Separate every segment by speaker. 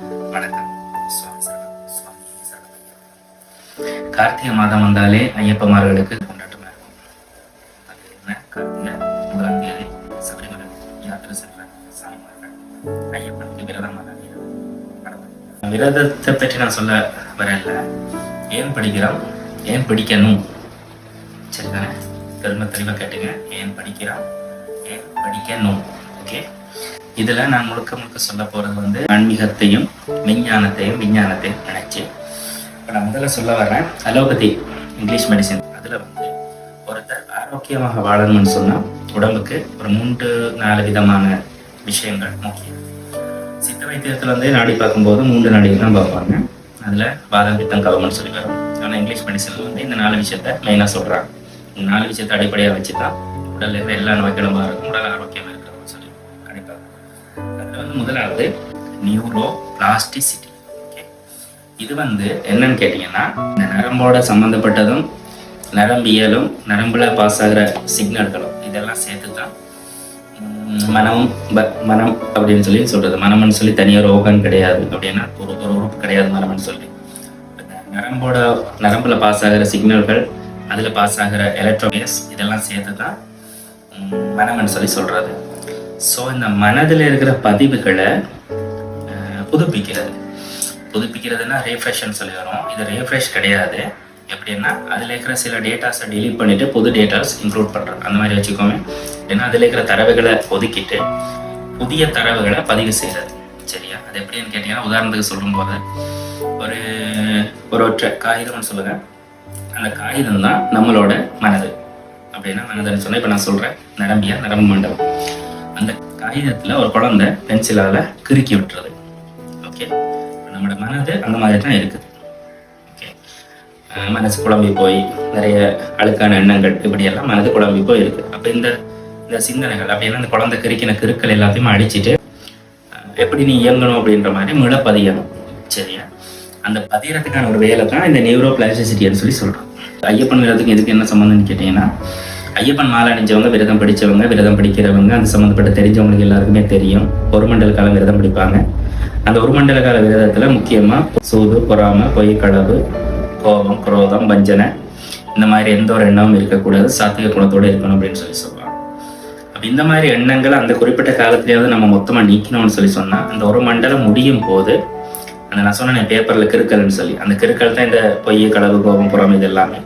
Speaker 1: வணக்கம். கார்த்திகை மாதம் வந்தாலே ஐயப்பமார்களுக்கு கொண்டாட்டமாக இருக்கும் அது என்ன? கார்த்திகை முதலாம் தேதி சபரிமலை யாத்திரை சென்ற சாமிமார்கள் ஐயப்பனுக்கு விரதம் விரதத்தை பற்றி நான் சொல்ல வரல. ஏன் படிக்கிறோம்? ஏன் படிக்கணும்? சரிதானே? பெருமை தெளிவாக கேட்டுங்க. ஏன் படிக்கிறோம்? ஏன் படிக்கணும்? ஓகே இதுல நான் முழுக்க முழுக்க சொல்ல போறது வந்து ஆன்மீகத்தையும் விஞ்ஞானத்தையும் விஞ்ஞானத்தையும் நினைச்சு இப்போ நான் முதல்ல சொல்ல வர்றேன் அலோபதி இங்கிலீஷ் மெடிசன் அதுல வந்து ஒருத்தர் ஆரோக்கியமாக வாழணும்னு சொன்னா உடம்புக்கு ஒரு மூன்று நாலு விதமான விஷயங்கள் முக்கியம். சித்த வைத்தியத்துல வந்து நாடி பார்க்கும்போது மூன்று நாடிகள் தான் பார்ப்பாங்க. அதுல பாதம் பித்தம் கவம்னு சொல்லி வரும். ஆனா இங்கிலீஷ் மெடிசனில் வந்து இந்த நாலு விஷயத்த மெயினா சொல்றாங்க. இந்த நாலு விஷயத்தை அடிப்படையாக வச்சு தான் உடல்ல எல்லா நோய்களும் இருக்கும் உடல் ஆரோக்கியமா முதலாவது நியூரோ பிளாஸ்டிசிட்டி இது வந்து என்னன்னு கேட்டிங்கன்னா இந்த நரம்போட சம்மந்தப்பட்டதும் நரம்பியலும் நரம்புல பாஸ் ஆகிற சிக்னல்களும் இதெல்லாம் சேர்த்து தான் மனம் ப- மனம் அப்படின்னு சொல்லி சொல்றது. மனம்னு சொல்லி தனியாக ஒரு ஓகன் கிடையாது அப்படின்னா ஒரு ஒரு உறுப்பு கிடையாது மனம்னு சொல்லி. நரம்போட நரம்புல பாஸ் ஆகிற சிக்னல்கள் அதில் பாஸ் ஆகிற எலக்ட்ரோவேஸ் இதெல்லாம் சேர்த்து தான் மனம்னு சொல்லி சொல்றது. ஸோ இந்த மனதில் இருக்கிற பதிவுகளை புதுப்பிக்கிறது. புதுப்பிக்கிறதுனா ரீஃப்ரெஷ்னு சொல்லி வரும். இது ரீஃப்ரெஷ் கிடையாது. எப்படின்னா அதில் இருக்கிற சில டேட்டாஸை delete பண்ணிவிட்டு புது டேட்டாஸ் இன்க்ளூட் பண்ணுறது அந்த மாதிரி வச்சுக்கோங்க ஏன்னா அதில் இருக்கிற தரவுகளை ஒதுக்கிட்டு புதிய தரவுகளை பதிவு செய்கிறது சரியா? அது எப்படின்னு கேட்டிங்கன்னா உதாரணத்துக்கு சொல்லும்போது ஒரு ஒரு ஒற்றை காகிதம்னு சொல்லுங்க. அந்த காகிதம் தான் நம்மளோட மனது. அப்படின்னா மனதுன்னு சொன்னால் இப்போ நான் சொல்கிறேன் நரம்பியா? நரம்பு மண்டபம். அந்த காகிதத்தில் ஒரு குழந்தை பென்சிலால் கிறுக்கி விட்டுறது. ஓகே நம்மளோட மனது அந்த மாதிரி தான் இருக்குது ஓகே மனசு குழம்பி போய் நிறைய அழுக்கான எண்ணங்கள் இப்படியெல்லாம் மனது குழம்பி போய் இருக்கு. அப்போ இந்த இந்த சிந்தனைகள் அப்படின்னா இந்த குழந்தை கிறுக்கின கிருக்கள் எல்லாத்தையும் அடிச்சுட்டு எப்படி நீ இயங்கணும் அப்படின்ற மாதிரி முழ பதியணும் சரியா? அந்த பதியறதுக்கான ஒரு வேலை தான் இந்த நியூரோ பிளாஸ்டிசிட்டின்னு சொல்லி சொல்றோம் ஐயப்பன் விரதத்துக்கு எதுக்கு என்ன சம்மந்தம்னு கேட்டிங்கன்னா ஐயப்பன் மாலை அணிஞ்சவங்க விரதம் படிச்சவங்க விரதம் படிக்கிறவங்க அந்த சம்மந்தப்பட்ட தெரிஞ்சவங்களுக்கு எல்லாருக்குமே தெரியும். ஒரு மண்டல காலம் விரதம் படிப்பாங்க. அந்த ஒரு மண்டல கால விரதத்தில் முக்கியமாக சூது பொறாமை பொய் களவு கோபம் குரோதம் வஞ்சனை இந்த மாதிரி எந்த ஒரு எண்ணமும் இருக்கக்கூடாது. சாத்திக குணத்தோடு இருக்கணும் அப்படின்னு சொல்லி சொல்லுவாங்க. அப்போ இந்த மாதிரி எண்ணங்களை அந்த குறிப்பிட்ட காலத்திலேயாவது நம்ம மொத்தமாக நீக்கணும்னு சொல்லி சொன்னால் அந்த ஒரு மண்டலம் முடியும் போது அந்த நான் சொன்னேன் பேப்பரில் கிருக்கல்னு சொல்லி அந்த கிருக்கல் தான் இந்த பொய் களவு கோபம் புறம் இது எல்லாமே.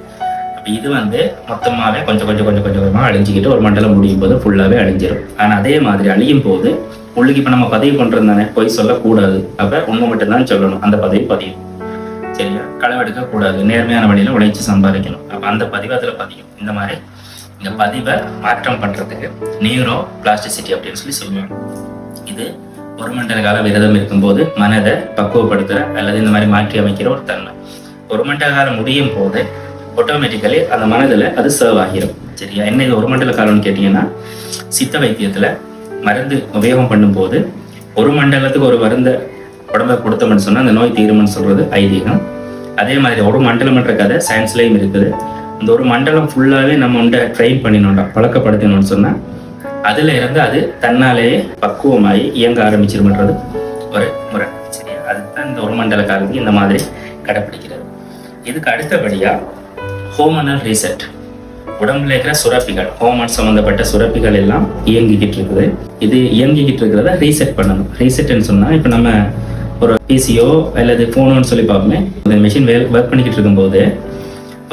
Speaker 1: இது வந்து மொத்தமாவே கொஞ்சம் கொஞ்சம் கொஞ்சம் கொஞ்சம் கொஞ்சமா அழிஞ்சுக்கிட்டு ஒரு மண்டலம் முடியும் போது ஃபுல்லாவே அழிஞ்சிரும். ஆனால் அதே மாதிரி அழியும் போது உள்ளுக்கு இப்ப நம்ம பதிவு பண்றது தானே பொய் சொல்லக்கூடாது. அப்ப உண்மை மட்டும்தான் சொல்லணும். அந்த பதவி பதியும். சரியா? களவெடுக்க கூடாது நேர்மையான வழியில உழைச்சி சம்பாதிக்கணும். அப்ப அந்த பதிவு அதுல பதியும். இந்த மாதிரி இந்த பதிவை மாற்றம் பண்றதுக்கு நியூரோ பிளாஸ்டிசிட்டி அப்படின்னு சொல்லி சொல்லுவாங்க. இது ஒரு மண்டல கால விரதம் இருக்கும்போது மனதை பக்குவப்படுத்துகிற அல்லது இந்த மாதிரி மாற்றி அமைக்கிற ஒரு தன்மை. ஒரு மண்டல காலம் முடியும் போது ஆட்டோமேட்டிக்கலி அந்த மனதில் அது சர்வ் ஆகிரும். சரியா? என்ன இது ஒரு மண்டல காலம்னு கேட்டீங்கன்னா சித்த வைத்தியத்தில் மருந்து உபயோகம் பண்ணும்போது ஒரு மண்டலத்துக்கு ஒரு மருந்தை உடம்ப கொடுத்தோம்னு சொன்னால் அந்த நோய் தீரும்னு சொல்கிறது ஐதீகம். அதே மாதிரி ஒரு மண்டலம்ன்ற கதை சயின்ஸ்லேயும் இருக்குது. இந்த ஒரு மண்டலம் ஃபுல்லாகவே நம்ம உண்டை ட்ரெயின் பண்ணினோம்டா பழக்கப்படுத்தணும்னு சொன்னால் அதில் இருந்து அது தன்னாலேயே பக்குவமாகி இயங்க ஆரம்பிச்சிருமன்றது ஒரு முறை. சரியா? அதுதான் இந்த ஒரு மண்டல காலத்துக்கு இந்த மாதிரி கடைப்பிடிக்கிறது. இதுக்கு அடுத்தபடியாக ஹோமனல் ரீசெட் உடம்புல இருக்கிற சுரப்பிகள் ஹோமன் சம்மந்தப்பட்ட சுரப்பிகள் எல்லாம் இயங்கிக்கிட்டு இருக்குது. இது இயங்கிக்கிட்டு இருக்கிறத ரீசெட் பண்ணணும். ரீசெட்னு சொன்னால் இப்போ நம்ம ஒரு பிசியோ அல்லது ஃபோனோன்னு சொல்லி பார்ப்போமே. இந்த மிஷின் ஒர்க் பண்ணிக்கிட்டு இருக்கும்போது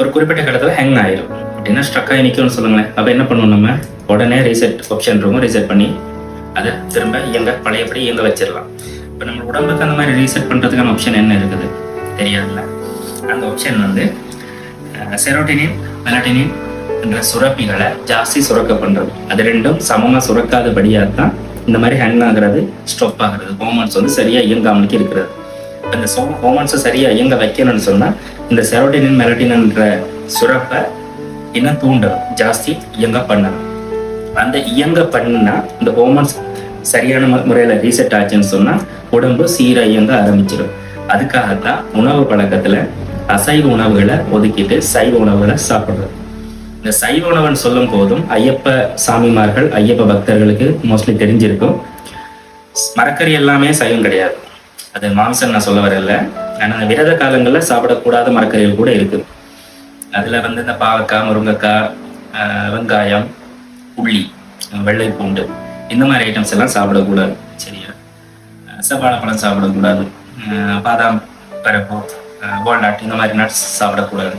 Speaker 1: ஒரு குறிப்பிட்ட கடத்துல ஹேங் ஆயிரும். அப்படின்னா ஸ்ட்ரக் ஆகி நிற்கும்னு சொல்லுங்களேன். அப்போ என்ன பண்ணுவோம் நம்ம? உடனே ரீசெட் ஆப்ஷன் இருக்கும் ரீசெட் பண்ணி அதை திரும்ப இயங்க பழையபடி இயங்க வச்சிடலாம். இப்போ நம்ம உடம்புக்கு அந்த மாதிரி ரீசெட் பண்ணுறதுக்கான ஆப்ஷன் என்ன இருக்குது? தெரியாதுல்ல. அந்த ஆப்ஷன் வந்து செரோட்டினின் மெலட்டினின் என்ற சுரப்பிகளை ஜாஸ்தி சுரக்க பண்றது. அது ரெண்டும் சமமா சுரக்காதபடியா தான் இந்த மாதிரி ஹேங் ஆகுறது ஸ்டாப் ஆகுறது ஹோமோன்ஸ் வந்து சரியா இயங்காமலுக்கு இருக்கிறது. அந்த சோ ஹோமோன்ஸை சரியா இயங்க வைக்கணும்னு சொன்னா இந்த செரோட்டினின் மெலட்டினன்ற சுரப்பை இன்னும் தூண்டணும் ஜாஸ்தி இயங்க பண்ணணும். அந்த இயங்க பண்ணுனா இந்த ஹோமோன்ஸ் சரியான முறையில ரீசெட் ஆச்சுன்னு சொன்னா உடம்பு சீராக இயங்க ஆரம்பிச்சிடும் அதுக்காகத்தான் உணவு பழக்கத்துல அசைவ உணவுகளை ஒதுக்கிட்டு சைவ உணவுகளை சாப்பிடுறது. இந்த சைவ உணவுன்னு சொல்லும் போதும் ஐயப்ப சாமிமார்கள் ஐயப்ப பக்தர்களுக்கு மோஸ்ட்லி தெரிஞ்சிருக்கும். மரக்கறி எல்லாமே சைவம் கிடையாது. அது மாம்சம் நான் சொல்ல வரல. ஆனால் அந்த விரத காலங்களில் சாப்பிடக்கூடாத மரக்கறிகள் கூட இருக்கு. அதில் வந்து இந்த பாவக்காய் முருங்கைக்காய் வெங்காயம் உள்ளி வெள்ளை பூண்டு இந்த மாதிரி ஐட்டம்ஸ் எல்லாம் சாப்பிடக்கூடாது. சரியா? அஹ் செவ்வாழைப்பழம் சாப்பிடக்கூடாது. பாதாம் பருப்பு. வால்நட் இந்த மாதிரி நட்ஸ் சாப்பிடக்கூடாது.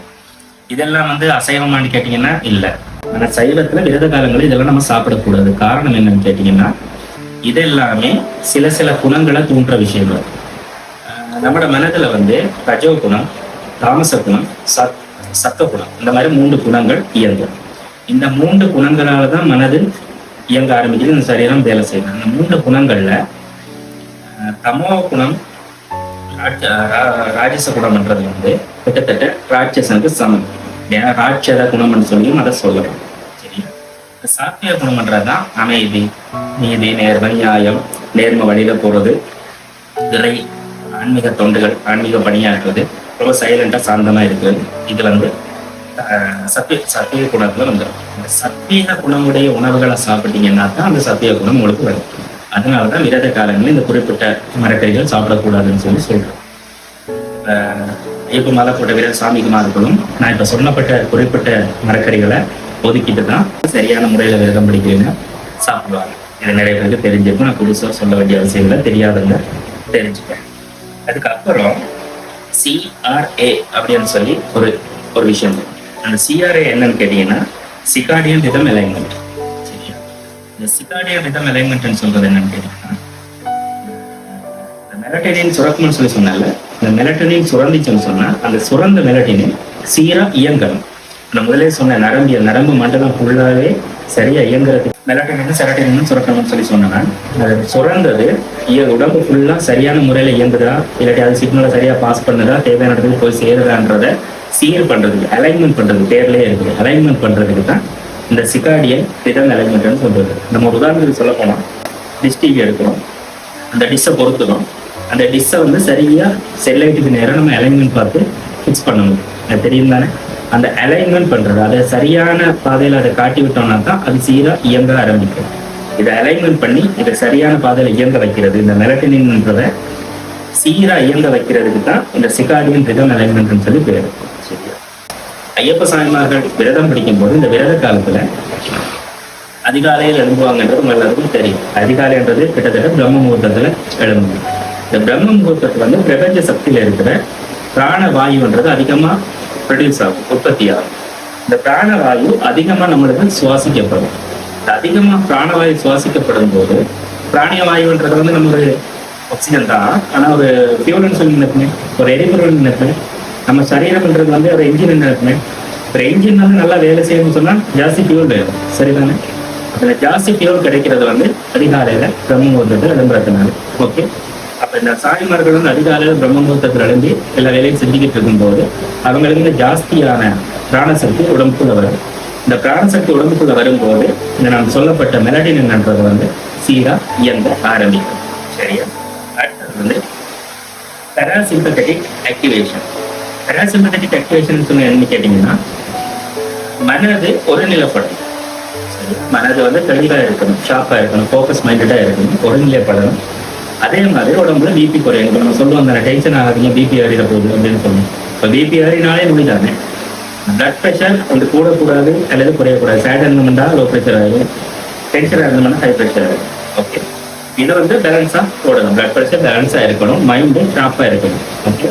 Speaker 1: இதெல்லாம் வந்து அசைவமான்னு கேட்டிங்கன்னா இல்லை. ஆனால் சைவத்தில் விரத காலங்களில் இதெல்லாம் நம்ம சாப்பிடக்கூடாது. காரணம் என்னன்னு கேட்டிங்கன்னா இதெல்லாமே சில சில குணங்களை தூண்டுற விஷயங்கள். அஹ் நம்மட மனதுல வந்து ரஜோ குணம் தாமச குணம் சத் சத்த குணம் இந்த மாதிரி மூன்று குணங்கள் இயங்கும். இந்த மூன்று குணங்களால தான் மனது இயங்க ஆரம்பிக்குது. இந்த சரீரம் வேலை செய்யணும் அந்த மூன்று குணங்கள்ல தமோ குணம் ராட்ச- ரா- குணம்ன்றது வந்து கிட்டத்தட்ட ராட்சசனுக்கு சமம். ஏன்னா ராட்சத குணம்னு சொல்லியும் அதை சொல்லலாம். சரியா? இந்த சாத்திய குணம்ன்றதுதான் அமைதி நீதி நேர்மை நியாயம் நேர்ம வழியில போறது இறை ஆன்மீக தொண்டுகள் ஆன்மீக பணியாற்றுவது ரொம்ப சைலண்டா சாந்தமா இருக்கிறது. இது வந்து சத்திய சத்திய குணத்துல வந்துடும் இந்த சத்திய குணமுடைய உணவுகளை சாப்பிட்டீங்கன்னா தான் அந்த சத்திய குணம் உங்களுக்கு வரும். அதனாலதான் விரத காலங்களில் இந்த குறிப்பிட்ட மரக்கறிகள் சாப்பிடக்கூடாதுன்னு சொல்லி சொல்கிறேன் ஆஹ், ஐயப்ப மாலை போட்ட வீரர் சாமிக்கு இருக்கணும் நான் இப்போ சொன்னப்பட்ட குறிப்பிட்ட மரக்கறிகளை ஒதுக்கிட்டு தான் சரியான முறையில் விரதம் பிடிக்கிறீங்க சாப்பிடுவாங்க. இது நிறைய பேருக்கு தெரிஞ்சிருக்கும். நான் புதுசாக சொல்ல வேண்டிய அவசியம் இல்லை. தெரியாதவங்க தெரிஞ்சுப்பேன் அதுக்கப்புறம் சிஆர்ஏ அப்படின்னு சொல்லி ஒரு ஒரு விஷயம் அந்த சிஆர்ஏ என்னன்னு கேட்டீங்கன்னா சிகாடியன் ரிதம் அலைன்மெண்ட் இந்த சிகாடியன் ரிதம் அலைன்மெண்ட்னு சொல்றது என்னன்னு கேட்டீங்கன்னா மெலட்டனின் சுரக்கணும்னு சொல்லி சொன்னால இந்த மெலட்டனின் சுரந்திச்சுன்னு சொன்னா அந்த சுரந்த மெலட்டனின் சீரா இயங்கணும். நான் முதலே சொன்ன நரம்பியல் நரம்பு மண்டலம் ஃபுல்லாவே சரியா இயங்குறது மெலட்டனின் செரட்டனின் சுரக்கணும்னு சொல்லி சொன்னேன் அது சுரந்தது உடம்பு ஃபுல்லா சரியான முறையில இயங்குதா இல்லாட்டி அது சிக்னலை சரியா பாஸ் பண்ணுதா தேவையான இடத்துக்கு போய் சேருதான்றத சீர் பண்றதுக்கு அலைன்மெண்ட் பண்றது பேர்லயே இருக்குது. அலைன்மெண்ட் பண்றதுக்கு தான் இந்த சிகாடியன் ரிதம் அலைன்மெண்ட்னு சொல்றது. நம்ம ஒரு உதாரணத்துக்கு சொல்ல போனா டிஷ் டிவி எடுக்கிறோம் அந்த டிஷ்ஷை பொறுத்துடும் அந்த டிஷ்ஷை வந்து சரியாக செல்லைட்டுக்கு நேரம் நம்ம அலைன்மெண்ட் பார்த்து ஃபிக்ஸ் பண்ணணும். அது தெரியும் தானே அந்த அலைன்மெண்ட் பண்ணுறது அதை சரியான பாதையில் அதை காட்டி விட்டோம்னா தான் அது சீராக இயங்க ஆரம்பிக்கும். இதை அலைன்மெண்ட் பண்ணி இதை சரியான பாதையில் இயங்க வைக்கிறது. இந்த மெலட்டினின்றத சீராக இயங்க வைக்கிறதுக்கு தான் இந்த சிகாடியன் ரிதம் அலைன்மெண்ட்னு சொல்லி பேர். சரியா? ஐயப்ப சாமிமார்கள் விரதம் பிடிக்கும் போது இந்த விரத காலத்துல அதிகாலையில் எழும்புவாங்கன்றது உங்க எல்லாருக்கும் தெரியும். அதிகாலைன்றது கிட்டத்தட்ட பிரம்ம முகூர்த்தத்துல எழும்பும். இந்த பிரம்ம முகூர்த்தத்துல வந்து பிரபஞ்ச சக்தியில இருக்கிற பிராண வாயுன்றது அதிகமா ப்ரொடியூஸ் ஆகும் உற்பத்தி ஆகும். இந்த பிராணவாயு அதிகமா நம்மளுக்கு சுவாசிக்கப்படும். அதிகமா பிராணவாயு சுவாசிக்கப்படும் போது பிராணிய வாயுன்றது வந்து நம்ம ஒரு ஆக்சிஜன் தான். ஆனா ஒரு ஃபியூல்னு சொல்லி நினைப்பேன் ஒரு எரிபொருள் நினைப்பேன் நம்ம சரீரம்ன்றது வந்து ஒரு என்ஜின் நினைப்பேன் ஒரு என்ஜின் வந்து நல்லா வேலை செய்யணும்னு சொன்னால் ஜாஸ்தி ஃபியூல் வேணும். சரிதானே? அதில் ஜாஸ்தி ஃபியூல் கிடைக்கிறது வந்து அதிகாலையில் பிரம்ம முகூர்த்தத்தில் எழும்புறதுனால ஓகே அப்போ இந்த சாய்மார்கள் வந்து அதிகாலையில் பிரம்ம முகூர்த்தத்தில் எழும்பி எல்லா வேலையும் செஞ்சுக்கிட்டு இருக்கும்போது அவங்களுக்கு இந்த ஜாஸ்தியான பிராணசக்தி உடம்புக்குள்ள வரும். இந்த பிராணசக்தி உடம்புக்குள்ள வரும்போது இந்த நாம் சொல்லப்பட்ட மெலடின் என்னன்றது வந்து சீரா இயங்க ஆரம்பிக்கும். சரியா? அடுத்தது வந்து பேராசிம்பத்தட்டிக் ஆக்டிவேஷன் பேராசிம்பத்தட்டிக் ஆக்டிவேஷன் என்னன்னு கேட்டீங்கன்னா மனது ஒருநிலைப்படும் சரி மனது வந்து தெளிவாக இருக்கணும் ஷார்ப்பாக இருக்கணும் ஃபோக்கஸ் மைண்டடாக இருக்கணும் ஒருநிலைப்படணும். அதே மாதிரி உடம்புல பிபி குறையும். இப்போ நம்ம சொல்லுவோம் அந்த டென்ஷன் ஆகாதீங்க பிபி ஏறிட போகுது அப்படின்னு சொல்லணும் இப்போ பிபி ஏறினாலே முடிதானே பிளட் ப்ரெஷர் வந்து கூடக்கூடாது அல்லது குறையக்கூடாது. சேட் இருந்தோம்னா லோ ப்ரெஷர் ஆகும் டென்ஷன் இருந்தோம்னா ஹை ப்ரெஷர் ஆகும் ஓகே இதை வந்து பேலன்ஸாக போடணும். பிளட் ப்ரெஷர் பேலன்ஸாக இருக்கணும். மைண்டு ஷார்ப்பாக இருக்கணும். ஓகே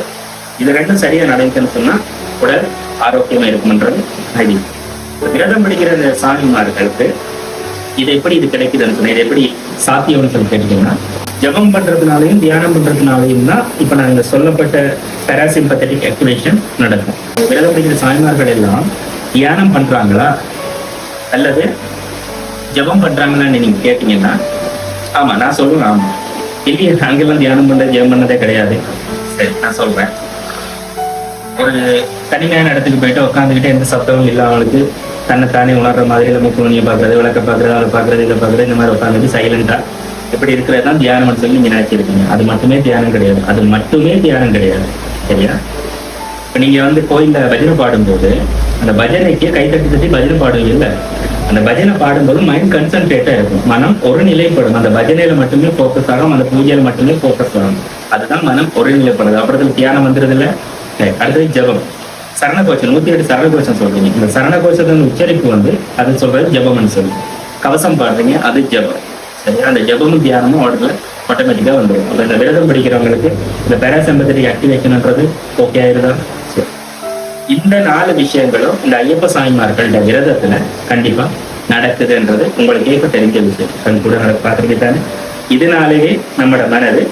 Speaker 1: இது ரெண்டும் சரியா நடக்குதுன்னு சொன்னா உடல் ஆரோக்கியமா இருக்கும்ன்றது அறிவு விரதம் பிடிக்கிற இந்த சாமிமார்களுக்கு இது எப்படி இது கிடைக்குதுன்னு சொன்னா இது எப்படி சாத்தியம்னு சொல்லி கேட்டீங்கன்னா ஜபம் பண்றதுனாலையும் தியானம் பண்றதுனாலையும் தான் இப்ப நாங்க சொல்லப்பட்ட பேராசிம்பத்தட்டிக் ஆக்டிவேஷன் நடக்கும். விரதம் பிடிக்கிற சாமிமார்கள் எல்லாம் தியானம் பண்றாங்களா? அல்லது ஜபம் பண்றாங்களான்னு நீங்க கேட்டீங்கன்னா ஆமா நான் சொல்லுவேன் ஆமா. இல்லையே நாங்கெல்லாம் தியானம் பண்ண ஜெபம் பண்ணதே கிடையாது. சரி நான் சொல்றேன். ஒரு தனிமையான இடத்துக்கு போயிட்டு உட்காந்துக்கிட்டு எந்த சத்தமும் இல்லாமலுக்கு தன்னைத்தானே உணர்ற மாதிரி நம்ம முக்குமணியை பார்க்கறது விளக்க பார்க்கறது அதை பார்க்கறது இதை பார்க்கறது இந்த மாதிரி உட்காந்துட்டு சைலண்டா இப்படி இருக்கிறது தான் தியானம் சொல்லி நீங்க நினைச்சிருக்கீங்க அது மட்டுமே தியானம் கிடையாது. அது மட்டுமே தியானம் கிடையாது. சரியா? இப்ப நீங்க வந்து கோயிலில் பஜனை பாடும்போது அந்த பஜனைக்கு கை தட்டி தட்டி பஜனை பாடுவீங்க இல்லை அந்த பஜனை பாடும்போது மைண்ட் கன்சன்ட்ரேட்டா இருக்கும். மனம் ஒரு நிலைப்படும். அந்த பஜனையில மட்டுமே ஃபோக்கஸ் ஆகும். அந்த பூஜையில மட்டுமே ஃபோக்கஸ் ஆகும். அதுதான் மனம் ஒரு நிலைப்படுது. அப்புறத்துல தியானம் வந்துருது இல்லை அடுத்தது ஜபம். சரணகோஷம் நூத்தி எட்டு சரணகோஷம் சொல்றீங்க. இந்த சரணகோஷத்தின் உச்சரிப்பு வந்து அது சொல்றது ஜபம்னு சொல்லி. கவசம் பாடுறீங்க அது ஜபம். சரியா? அந்த ஜபமும் தியானமும் உடனே ஆட்டோமேட்டிக்கா வந்துடும் அப்ப இந்த விரதம் படிக்கிறவங்களுக்கு இந்த பேராசம்பத்திரிக் ஆக்டிவேஷன்ன்றது ஓகே ஆயிருதா சரி. இந்த நாலு விஷயங்களும் இந்த ஐயப்ப சாமிமார்கள்ட விரதத்துல கண்டிப்பா நடக்குதுன்றது உங்களுக்கு இப்ப தெரிஞ்ச விஷயம். கண் கூட நடக்க தானே. இதனாலேயே நம்மளோட மனது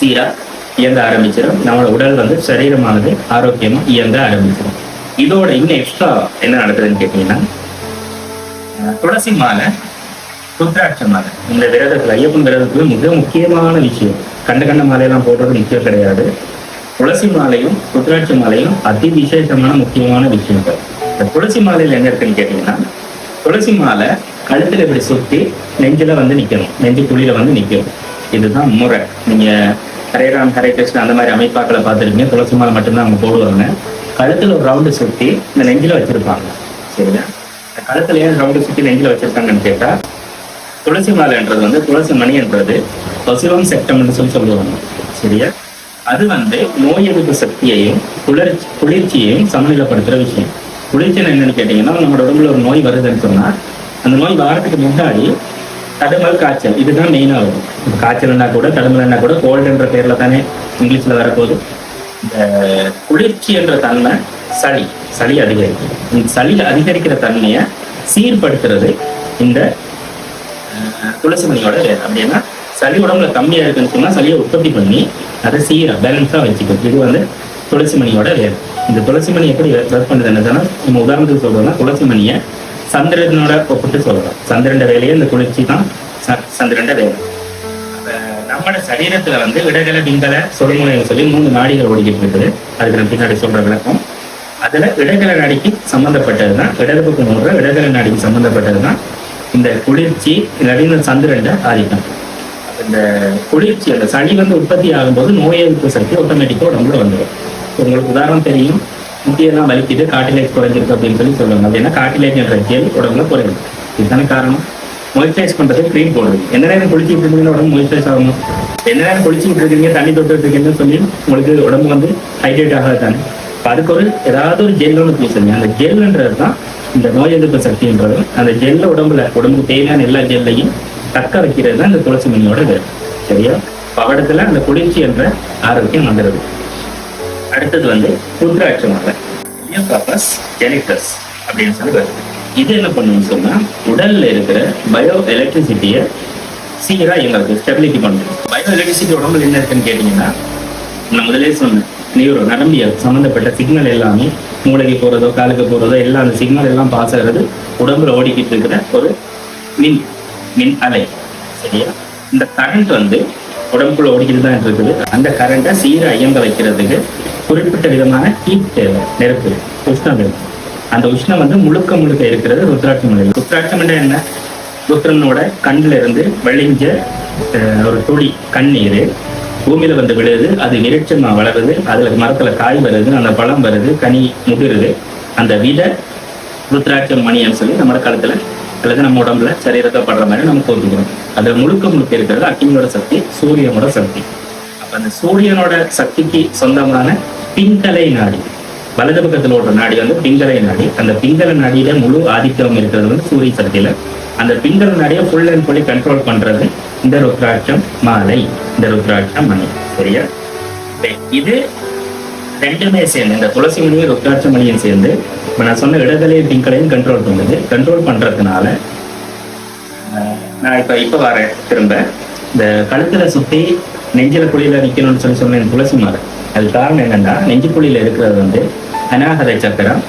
Speaker 1: சீரா இயங்க ஆரம்பிச்சிடும் நம்மளோட உடல் வந்து சரீரமானது ஆரோக்கியமா இயங்க ஆரம்பிச்சிடும் இதோட இன்னும் எக்ஸ்ட்ரா என்ன நடக்குதுன்னு கேட்டீங்கன்னா துளசி மாலை ருத்ராட்ச மாலை. இந்த விரதத்துல ஐயப்பன் விரதத்துல மிக முக்கியமான விஷயம். கண்ட கண்ட மாலையெல்லாம் போடுறது முக்கியம் கிடையாது. துளசி மாலையும் ருத்ராட்ச மாலையும் அதி விசேஷமான முக்கியமான விஷயங்கள். இந்த துளசி மாலையில என்ன இருக்குன்னு கேட்டீங்கன்னா துளசி மாலை கழுத்துல இப்படி சுத்தி நெஞ்சில வந்து நிக்கணும். நெஞ்சு குழியில வந்து நிக்கணும். இதுதான் முறை. நீங்க ஹரே ராம் ஹரே கிருஷ்ணா அந்த மாதிரி அமைப்பாக்களை பார்த்துருக்கீங்க துளசி மாலை மட்டும்தான் அவங்க போடுவாங்க. கழுத்துல ஒரு ரவுண்டு சுத்தி இந்த நெஞ்சில வச்சிருப்பாங்க. சரியா? இந்த கழுத்துல ஏன் ரவுண்டு சுத்தி நெஞ்சில வச்சிருக்காங்கன்னு கேட்டா துளசி மாலைன்றது வந்து துளசி மணின்றது பசுவம் செப்டம்னு சொல்லி சொல்லுவாங்க. சரியா? அது வந்து நோய் எதிர்ப்பு சக்தியையும் குளிர்ச்சி குளிர்ச்சியையும் சமநிலைப்படுத்துற விஷயம். குளிர்ச்சி என்னன்னு கேட்டீங்கன்னா நம்மளோட உடம்புல ஒரு நோய் வருதுன்னு சொன்னா அந்த நோய் வாரத்துக்கு முன்னாடி தடுமல் காய்ச்சல். இதுதான் மெயினாக வரும் காய்ச்சல்னா கூட தடுமல்னா கூட கோல்டுன்ற பேரில் தானே இங்கிலீஷில் வரப்போகுது. இந்த குளிர்ச்சி என்ற தன்மை சளி சளி அதிகரிக்கும். இந்த சளியில் அதிகரிக்கிற தன்மையை சீர்படுத்துறது இந்த துளசி மணியோட வேலை அப்படின்னா சளி உடம்புல கம்மியாக இருக்குன்னு சொன்னால் சளியை உற்பத்தி பண்ணி அதை சீராக பேலன்ஸாக வச்சுக்கும். இது வந்து துளசி மணியோட வேலை இந்த துளசி மணி எப்படி ஒர்க் பண்ணுது என்னதுன்னா நம்ம உதாரணத்துக்கு சொல்கிறோம்னா துளசி மணியை சந்திரனோட ஒப்பிட்டு சொல்றோம் சந்திரன் வேலையை இந்த குளிர்ச்சி தான் ச- சந்திரன் வேலை. நம்மளோட சரீரத்துல வந்து இடகல விங்கல சொடுமுனைன்னு சொல்லி மூணு நாடிகள் ஓடிக்கிட்டு இருக்குது. அதுக்கு நான் பின்னாடி சொல்ற விளக்கம். அதுல இடகல நாடிக்கு சம்பந்தப்பட்டதுதான் இடது பக்கம் ஓடுற இடகல நாடிக்கு சம்பந்தப்பட்டதுதான் இந்த குளிர்ச்சி இல்லாட்டி இந்த சந்திரன் ஆதிக்கம். இந்த குளிர்ச்சி அந்த சளி வந்து உற்பத்தி ஆகும்போது நோய் எதிர்ப்பு சக்தி ஆட்டோமேட்டிக்கா உடம்புல வந்துடும் உங்களுக்கு உதாரணம் தெரியும். முட்டியெல்லாம் வலிக்குது காட்டிலேஜ் குறைஞ்சிருக்கு அப்படின்னு சொல்லி சொல்லுவாங்க. அப்படின்னா காட்டிலேஜ் என்ற உடம்புல குறையும் இதுதானே காரணம்? மாய்ஸ்சரைஸ் பண்றது க்ரீம் போடுறது. எந்த நேரம் குளிச்சுட்டு இருக்கீங்க உடம்பு மாய்ஸ்சரைஸ் ஆகணும் எந்த நேரம் குளிச்சுட்டு இருக்கீங்க தண்ணி தொட்டு இருக்கீங்கன்னு சொல்லி உங்களுக்கு உடம்பு வந்து ஹைட்ரேட் ஆகாது தானே. அதுக்கு ஒரு ஏதாவது ஒரு ஜெல் ஒன்று பேசுங்க அந்த ஜெல்ன்றது தான் இந்த நோய் எதிர்ப்பு சக்தின்றது அந்த ஜெல்ல உடம்புல உடம்புக்கு தேவையான எல்லா ஜெல்லையும் தக்க வைக்கிறது தான் இந்த துளசி மணியோட வேறு சரியா? பவடத்துல அந்த குளிர்ச்சி என்ற ஆரோக்கியம் வந்துடுது அடுத்தது வந்து ருத்ராட்ச மாலை லியோகாப்பஸ் ஜெனிட்டஸ் அப்படின்னு சொல்லி வருது. இது என்ன பண்ணுன்னு சொன்னா உடல்ல இருக்கிற பயோ எலக்ட்ரிசிட்டியை சீரா எங்களுக்கு ஸ்டெபிலிட்டி பண்ணுது. பயோ எலக்ட்ரிசிட்டி உடம்புல என்ன இருக்குன்னு கேட்டீங்கன்னா நான் முதலே சொன்னேன் நியூரோ நரம்பியல் சம்மந்தப்பட்ட சிக்னல் எல்லாமே மூளைக்கு போறதோ காலுக்கு போறதோ எல்லாம் அந்த சிக்னல் எல்லாம் பாஸ் ஆகிறது உடம்புல ஓடிக்கிட்டு இருக்கிற ஒரு மின் மின் அலை சரியா? இந்த கரண்ட் வந்து உடம்புக்குள்ள ஓடிக்கிட்டு தான் இருக்குது. அந்த கரண்டை சீரா இயங்க வைக்கிறதுக்கு குறிப்பிட்ட விதமான ஹீட் தேவை. நெருப்பு உஷ்ணம் அந்த உஷ்ணம் வந்து முழுக்க முழுக்க இருக்கிறது ருத்ராட்சம் மலை ருத்ராட்சம் என்ன? ருத்ரனோட கண்ணுல இருந்து வழிஞ்ச அஹ், ஒரு துளி கண்ணீர். பூமியில வந்து விழுது அது விருட்சமா வளருது அதுல மரத்துல காய் வருது அந்த பழம் வருது கனி முதிருது. அந்த வித ருத்ராட்சம் மணின்னு சொல்லி நம்ம காலத்துல அல்லது நம்ம உடம்புல சரீரத்தை படுற மாதிரி நம்ம தோற்றுக்கிறோம் அதுல முழுக்க முழுக்க இருக்கிறது அக்னியோட சக்தி சூரியனோட சக்தி. அப்ப அந்த சூரியனோட சக்திக்கு சொந்தமான பிங்கலை நாடி வலது பக்கத்துல ஓடுற நாடி வந்து பிங்கலை நாடி. அந்த பிங்கல நாடியில முழு ஆதிக்கம் இருக்கிறது வந்து சூரிய சக்தியில. அந்த பிங்கல நாடியை ஃபுல் அண்ட் ஃபுல்லி கண்ட்ரோல் பண்றது இந்த ருத்ராட்சம் மாலை இந்த ருத்ராட்சம் மணி. சரியா? இது ரெண்டுமே சேர்ந்து இந்த துளசி மணியும் ருத்ராட்ச மணியும் சேர்ந்து இப்ப நான் சொன்ன இடதலையும் பிங்கலையும் கண்ட்ரோல் பண்ணுது. கண்ட்ரோல் பண்றதுனால நான் இப்ப இப்ப வரேன் திரும்ப. இந்த கழுத்துல சுத்தி நெஞ்சில குழியில நிக்கணும்னு சொல்லி சொன்னேன் துளசி மரம் அது காரணம் என்னன்னா நெஞ்சு குழியில இருக்கிறது வந்து அநாகத சக்கரம்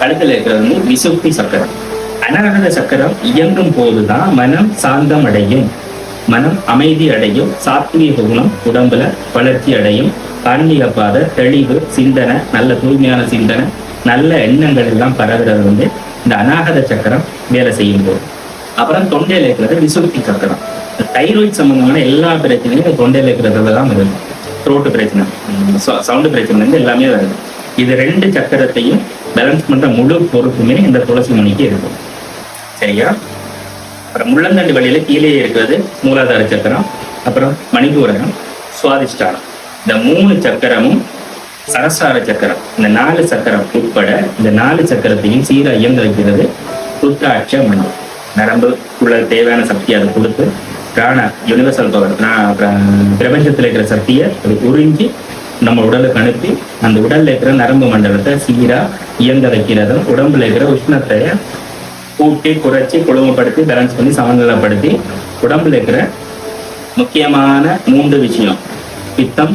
Speaker 1: கழுத்துல இருக்கிறது வந்து விசுப்தி சக்கரம். அநாகத சக்கரம் இயங்கும் போதுதான் மனம் சாந்தம் அடையும். மனம் அமைதி அடையும். சாத்விக குணம் உடம்புல வளர்ச்சி அடையும். ஆன்மீக பாதை தெளிவு சிந்தனை நல்ல தூய்மையான சிந்தனை நல்ல எண்ணங்கள் எல்லாம் பரவுறது வந்து இந்த அநாகத சக்கரம் வேலை செய்யும் போது. அப்புறம் தொண்டையில் இருக்கிறது விசுப்தி சக்கரம். தைராய்ட் சம்பந்தமான எல்லா பிரச்சனையும் இந்த தொண்டையில இருக்கிறதுல தான் வருது. த்ரோட்டு பிரச்சனை சவுண்டு பிரச்சனை வந்து எல்லாமே வருது. இது ரெண்டு சக்கரத்தையும் பேலன்ஸ் பண்ற முழு பொறுப்புமே இந்த துளசி மணிக்கு இருக்கும். சரியா? அப்புறம் முள்ளந்தண்டு வழியில கீழே இருக்கிறது மூலாதார சக்கரம் அப்புறம் மணிபூரகம் சுவாதிஷ்டானம். இந்த மூணு சக்கரமும் சரசார சக்கரம் இந்த நாலு சக்கரம் உட்பட இந்த நாலு சக்கரத்தையும் சீரா இயங்க வைக்கிறது புத்தாட்ச மணி நரம்புக்குள்ள தேவையான சக்தி அதை கொடுத்து பிராண யூனிவர்சல் பவர் பிரபஞ்சத்தில் இருக்கிற சக்தியை அது உறிஞ்சி நம்ம உடலுக்கு அனுப்பி அந்த உடல்ல இருக்கிற நரம்பு மண்டலத்தை சீரா இயங்க வைக்கிறதும் உடம்புல இருக்கிற உஷ்ணத்தை கூட்டி குறைச்சி குழுமப்படுத்தி பேலன்ஸ் பண்ணி சமநிலைப்படுத்தி உடம்புல இருக்கிற முக்கியமான மூன்று விஷயம் பித்தம்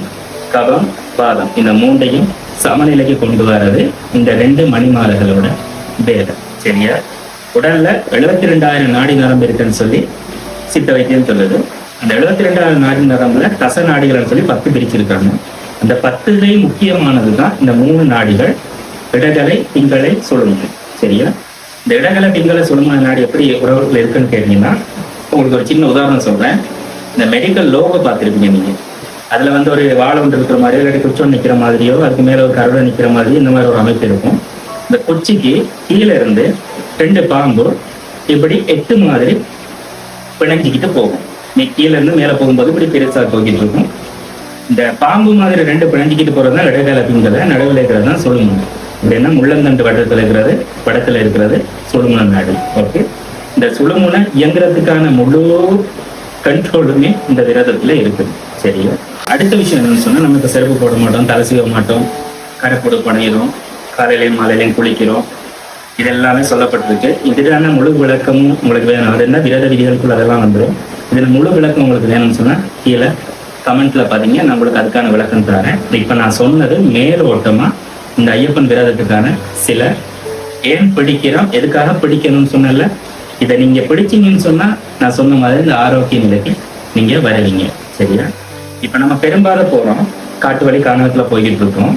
Speaker 1: கபம் பாதம். இந்த மூண்டையும் சமநிலைக்கு கொண்டு வர்றது இந்த ரெண்டு மணிமாலைகளோட வேதம் சரியா? உடல்ல எழுபத்தி ரெண்டாயிரம் நாடி நரம்பு இருக்குன்னு சொல்லி சித்த வைத்தியம் சொல்லுது. அந்த எழுபத்தி ரெண்டாயிரம் நாடி நரம்புல தச நாடிகள்னு சொல்லி பத்து பிரிச்சிருக்காங்க. அந்த பத்துலேயும் முக்கியமானது தான் இந்த மூணு நாடிகள். இடகலை திங்களை சுழுமுனை. சரியா? இந்த இடகலை திங்களை சுழுமுனை நாடி எப்படி உறவுகள் இருக்குன்னு கேட்டீங்கன்னா உங்களுக்கு ஒரு சின்ன உதாரணம் சொல்றேன். இந்த மெடிக்கல் லோகோ பார்த்துருப்பீங்க நீங்க. அதுல வந்து ஒரு வாழை ஒன்று இருக்கிற மாதிரியோ இல்லாட்டி குச்சம் நிக்கிற மாதிரியோ அதுக்கு மேல ஒரு கருடை நிக்கிற மாதிரி இந்த மாதிரி ஒரு அமைப்பு இருக்கும். இந்த குச்சிக்கு கீழே இருந்து ரெண்டு பாம்பு இப்படி எட்டு மாதிரி பிணைஞ்சிக்கிட்டு போகும். நீ கீழே இருந்து மேல போகும்போது இப்படி பெருசா போய்கிட்டு இருக்கும். இந்த பாம்பு மாதிரி ரெண்டு பிணைஞ்சிக்கிட்டு போறது தான் இடைக்கால நடுவில் இருக்கிறது தான் சொல்லுங்க அப்படின்னா முள்ளந்தண்டு வட்டத்துல இருக்கிறது படத்தில் இருக்கிறது சுழுமுன நாடு. ஓகே? இந்த சுழுமுனை இயங்குறதுக்கான முழு கண்ட்ரோலுமே இந்த விரதத்துல இருக்குது. சரியா? அடுத்த விஷயம் என்னன்னு சொன்னா நம்ம இப்ப செருப்பு போட மாட்டோம் தலை சீவ மாட்டோம். கரைப்பொடு பணியிடும் காலையிலையும் மாலையிலையும் குளிக்கிறோம். இதெல்லாமே சொல்லப்பட்டிருக்கு. இதுதான முழு விளக்கமும் உங்களுக்கு வேணும். அது என்ன விரத விதிகளுக்குள்ள அதெல்லாம் வந்துடும். இதில் முழு விளக்கம் உங்களுக்கு வேணும்னு சொன்னா கீழே கமெண்ட்ல பாத்தீங்க நான் உங்களுக்கு அதுக்கான விளக்கம் தரேன். இப்ப நான் சொன்னது மேலோட்டமா இந்த ஐயப்பன் விரதத்துக்கான சில ஏன் பிடிக்கிறோம் எதுக்காக பிடிக்கணும்னு சொன்னல இதை நீங்க பிடிச்சீங்கன்னு சொன்னா நான் சொன்ன மாதிரி இந்த ஆரோக்கிய நிலைக்கு நீங்க வருவீங்க. சரியா? இப்ப நம்ம பெரும்பாலும் போறோம். காட்டு வழி காணகத்துல போய்கிட்டு இருக்கோம்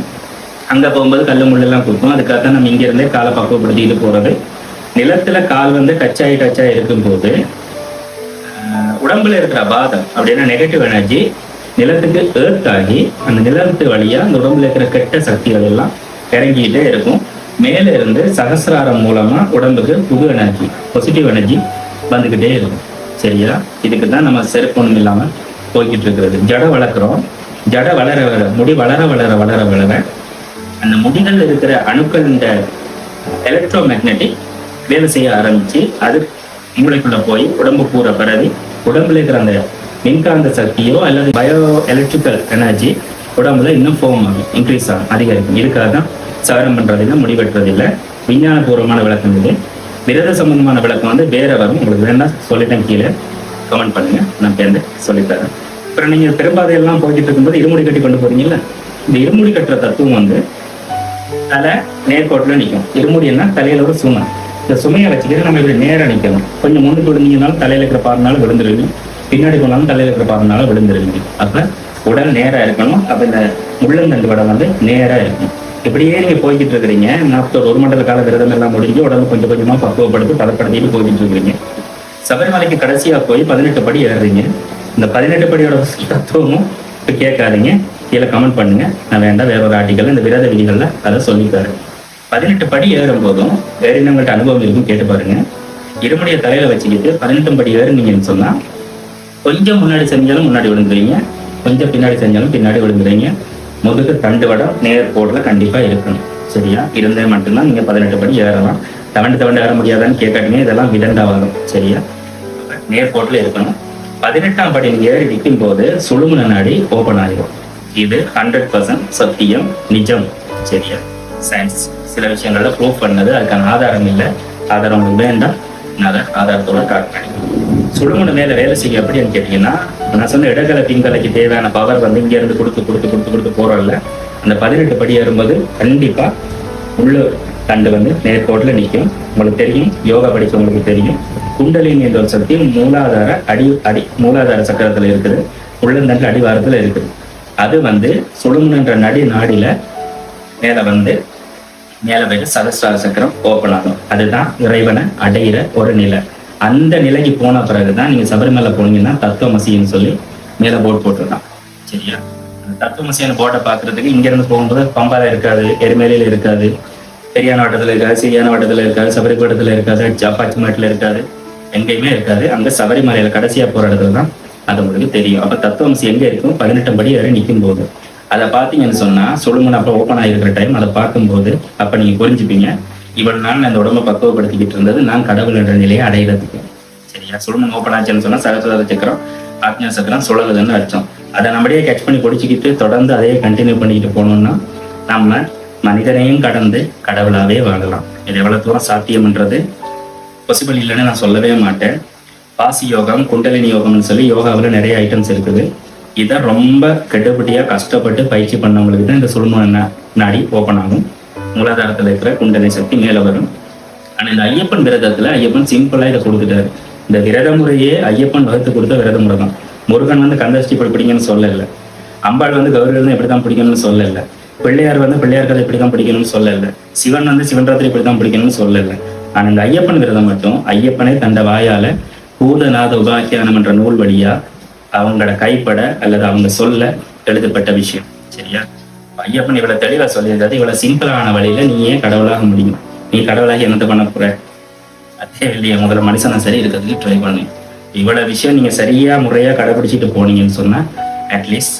Speaker 1: அங்க போகும்போது கல் முள்ளெல்லாம் கொடுக்கும் அதுக்காக தான் நம்ம இங்க இருந்தே காலை பக்குவப்படுத்திட்டு போறது. நிலத்துல கால் வந்து கச்சாயி டச்சாயி இருக்கும்போது உடம்புல இருக்கிற பாதம் அப்படின்னா நெகட்டிவ் எனர்ஜி நிலத்துக்கு ஏர்த் ஆகி அந்த நிலத்து வழியா அந்த உடம்புல இருக்கிற கெட்ட சக்திகள் எல்லாம் இறங்கிக்கிட்டே இருக்கும். மேல இருந்து சகசிராரம் மூலமா உடம்புக்கு புது எனர்ஜி பாசிட்டிவ் எனர்ஜி வந்துகிட்டே இருக்கும். சரியா? இதுக்கு தான் நம்ம செருப்பும் இல்லாமல் போய்கிட்டு இருக்கிறது ஜட வளர்க்குறோம். ஜட வளர வளர முடி வளர வளர வளர வளர அந்த முடிகள் இருக்கிற அணுக்கள் இந்த எலக்ட்ரோ மேக்னெட்டிக் வேலை செய்ய ஆரம்பிச்சு அது மூளைக்குள்ள போய் உடம்பு பூரா பரவி உடம்புல இருக்கிற அந்த மின்காந்த சக்தியோ அல்லது பயோ எலக்ட்ரிக்கல் எனர்ஜி உடம்புல இன்னும் ஃபோம் ஆகும் இன்க்ரீஸ் ஆகும் அதிகரிக்கும். இதுக்காக தான் சவரம் பண்றதில்லை முடிவெட்டுறதில்லை விஞ்ஞானபூர்வமான விளக்கம் இது. விரத சம்பந்தமான விளக்கம் வந்து வேற வரும். உங்களுக்கு வேணா சொல்லிட்டேன் கீழே. கமெண்ட் பண்ணுங்க. நான் பேருந்து சொல்லித்தரேன். அப்புறம் நீங்க பெரும்பாதையெல்லாம் போய்கிட்டு இருக்கும்போது இருமுடி கட்டி கொண்டு போறீங்கல்ல? இந்த இருமுடி கட்டுற தத்துவம் வந்து தலை நேர்கோட்டில் நிற்கும் இருமுடின்னா தலையில ஒரு சுமை. இந்த சுமையை வச்சுக்கிட்டு நம்ம இப்படி நேரா நிற்கணும் கொஞ்சம் முன்னுக்கு விழுந்தீங்கனாலும் தலையில இருக்கிற பாருனாலும் விழுந்துருவீங்க. பின்னாடி போனாலும் தலையில இருக்கிற பாருனாலும் விழுந்துருவீங்க. அப்ப உடல் நேரா இருக்கணும். அப்ப இந்த முள்ளந்தண்டு வடம் வந்து நேரா இருக்கும் இப்படியே நீங்க போய்கிட்டு இருக்கிறீங்க. நாற்பத்தோரு ஒரு மண்டல கால விரதம் எல்லாம் முடிஞ்சு உடம்பு கொஞ்சம் கொஞ்சமா பக்குவப்படுத்தி பதப்படுத்திட்டு போய்கிட்டு இருக்கிறீங்க. சபரிமலைக்கு கடைசியா போய் பதினெட்டு படி ஏறுறீங்க. இந்த பதினெட்டு படியோட தத்துவமும் இப்ப கேட்காதீங்க. கீழே கமெண்ட் பண்ணுங்க. நான் வேண்டாம் வேற ஒரு ஆர்டிக்கல் இந்த விரத விதிகள்ல அதை சொல்லிப்பாரு. பதினெட்டு படி ஏறும் போதும் ஏறினவங்கள்ட்ட அனுபவம் இருக்கும் கேட்டு பாருங்க. இருமுடைய தலையில வச்சுக்கிட்டு பதினெட்டும் படி ஏறுனீங்கன்னு சொன்னா கொஞ்சம் முன்னாடி செஞ்சாலும் முன்னாடி விழுந்துறீங்க. கொஞ்சம் பின்னாடி செஞ்சாலும் பின்னாடி விழுந்துருவீங்க முதுகு தண்டு வடம் நேர் போடுல கண்டிப்பா இருக்கணும். சரியா? இருந்தே மட்டும்தான் நீங்க பதினெட்டு படி ஏறலாம். தவண்டு தவண்டு ஏற முடியாதான்னு கேட்காட்டீங்க இதெல்லாம் விதண்டா வரும். சரியா? நேர்கோட்டில் இருக்கணும். பதினெட்டாம் படி ஏறி நிற்கும் போது சுழுமுன நாடி ஓபன் ஆகிடும். இது ஹண்ட்ரட் பர்சன்ட் சத்தியம் நிஜம் சரியா? சயின்ஸ் சில விஷயங்கள்ல ப்ரூவ் பண்ணது அதுக்கான ஆதாரம் இல்லை. ஆதாரம் வேண்டாம். நான் ஆதாரத்தோட காட்டுறேன் சுழுமுனை மேல வேலை செய்ய எப்படின்னு கேட்டீங்கன்னா நான் சொன்ன இடங்களை பிங்கலைக்கு தேவையான பவர் வந்து இங்க இருந்து கொடுத்து கொடுத்து கொடுத்து கொடுத்து போறோம்ல அந்த பதினெட்டு படி ஏறும்போது கண்டிப்பா உள்ள தண்டு வந்து நேர்கோட்டில் நிற்கும். உங்களுக்கு தெரியும் யோகா படிச்சவங்களுக்கு தெரியும். குண்டலினி என்ற ஒரு சக்தி மூலாதார அடி அடி மூலாதார சக்கரத்துல இருக்குது. உள்ளந்தண்டு அடிவாரத்துல இருக்குது. அது வந்து சுழுங்குன்ற நடி நாடியில் மேல வந்து மேல போயிட்டு சதஸ்ரார சக்கரம் ஓப்பன் ஆகும். அதுதான் இறைவனை அடையிற ஒரு நிலை. அந்த நிலைக்கு போன பிறகுதான் நீங்க சபரிமலை போனீங்கன்னா தத்துவமசின்னு சொல்லி மேல போர்டு போட்டிருக்கான். சரியா? அந்த தத்துவமசியான போர்டை பாக்குறதுக்கு இங்க இருந்து போகும்போது பம்பால இருக்காது எருமேலியில இருக்காது பெரியான வட்டத்துல இருக்காது சிறியான வட்டத்துல இருக்காது சபரிபட்டத்துல இருக்காது ஜப்பாச்சி மாட்டில் இருக்காது. எங்கேயுமே இருக்காது. அங்க சபரிமலையில கடைசியா போற இடத்துல தான் அது உங்களுக்கு தெரியும். அப்ப தத்துவம்சி எங்க இருக்கும்? பதினெட்டாம் படி வரை நிற்கும் போது அதை பார்த்தீங்கன்னு சொன்னா சொல்லுங்கன்னு அப்ப ஓப்பன் ஆகிருக்கிற டைம் அதை பார்க்கும்போது அப்ப நீங்க புரிஞ்சுப்பீங்க. நாள் நான் அந்த உடம்ப பக்குவப்படுத்திக்கிட்டு இருந்தது நான் கடவுள் என்ற நிலையை அடையிறதுக்கு. சரியா? சுழுமுனை ஓப்பன் ஆச்சுன்னு சொன்னா சகசிர சக்கரம் ஆத்மியா சக்கரம் சுழலுதுன்னு அர்த்தம். அதை நம்மளே கேட்ச் பண்ணி பிடிச்சிக்கிட்டு தொடர்ந்து அதையே கண்டினியூ பண்ணிக்கிட்டு போனோம்னா நம்ம மனிதனையும் கடந்து கடவுளாவே வாழலாம். இது எவ்வளவு தூரம் சாத்தியம்ன்றது பாசிபிள் இல்லைன்னு நான் சொல்லவே மாட்டேன். பாசி யோகம் குண்டலினி யோகம்னு சொல்லி யோகாவில் நிறைய ஐட்டம்ஸ் இருக்குது. இதை ரொம்ப கெட்டுப்பட்டியா கஷ்டப்பட்டு பயிற்சி பண்ணவங்களுக்கு தான் இந்த சுழுமுனை நாடி ஓப்பன் ஆகும். மூலாதாரத்தில் இருக்கிற குண்டலி சக்தி மேலே வரும். ஆனால் இந்த ஐயப்பன் விரதத்தில் ஐயப்பன் சிம்பிளாக இதை கொடுத்துட்டாரு. இந்த விரத முறையே ஐயப்பன் வகுத்து கொடுத்த விரத முறை தான். முருகன் வந்து கந்தஷ்டி இப்படி பிடிங்கன்னு சொல்லல. அம்பாள் வந்து கௌரி விரதம் இப்படி தான் பிடிக்கணும்னு சொல்லல. பிள்ளையார் வந்து பிள்ளையார் கதை இப்படி தான் பிடிக்கணும்னு சொல்லல. சிவன் வந்து சிவன் ராத்திரி இப்படி தான் பிடிக்கணும்னு சொல்லலை. ஆனால் இந்த ஐயப்பன்கிறத மட்டும் ஐயப்பனை தந்த வாயால பூதநாத உபாக்கியானம் என்ற நூல் வழியா அவங்களோட கைப்பட அல்லது அவங்க சொல்ல எழுதப்பட்ட விஷயம். சரியா? ஐயப்பன் இவ்வளவு தெளிவா சொல்லியிருக்காது இவ்வளவு சிம்பிளான வழியில நீ ஏன் கடவுளாக முடியும். நீ கடவுளாகி என்னத்தை பண்ண போற? அதே இல்லையா முதல்ல மனுஷனை சரி இருக்கிறதுக்கு ட்ரை பண்ணு. இவ்வளவு விஷயம் நீங்க சரியா முறையா கடைபிடிச்சிட்டு போனீங்கன்னு சொன்னா அட்லீஸ்ட்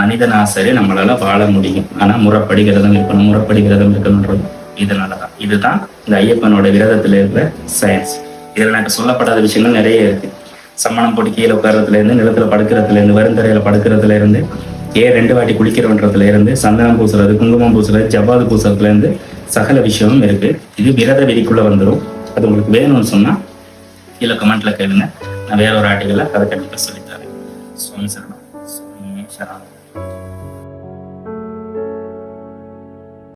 Speaker 1: மனிதன் ஆசரி நம்மளால வாழ முடியும். ஆனா முறைப்படி விரதம் இருக்கணும் முறைப்படி விரதம் இருக்கணும்ன்றது. இதனாலதான். இதுதான் இந்த ஐயப்பனோட விரதத்துல இருக்கிற சயின்ஸ் இதுல எனக்கு சொல்லப்படாத விஷயங்கள் நிறைய இருக்கு. சம்மணம் போட்டு கீழே உட்கார்றதுல இருந்து நிலத்துல படுக்கிறதுல இருந்து வருந்தரையில படுக்கிறதுல இருந்து ஏன் ரெண்டு வாட்டி குளிக்கிறவன்றதுல இருந்து சந்தனம் பூசுறது குங்குமம் பூசுறது ஜவ்வாது பூசுறதுல இருந்து சகல விஷயமும் இருக்கு. இது விரத விதிக்குள்ள வந்துடும் அது உங்களுக்கு வேணும்னு சொன்னா கீழே கமெண்ட்ல கேளுங்க. நான் வேற ஒரு ஆர்டிக்கல்ல அதை கண்டிப்பா சொல்லித்தரேன் சுவாமி சரணம்.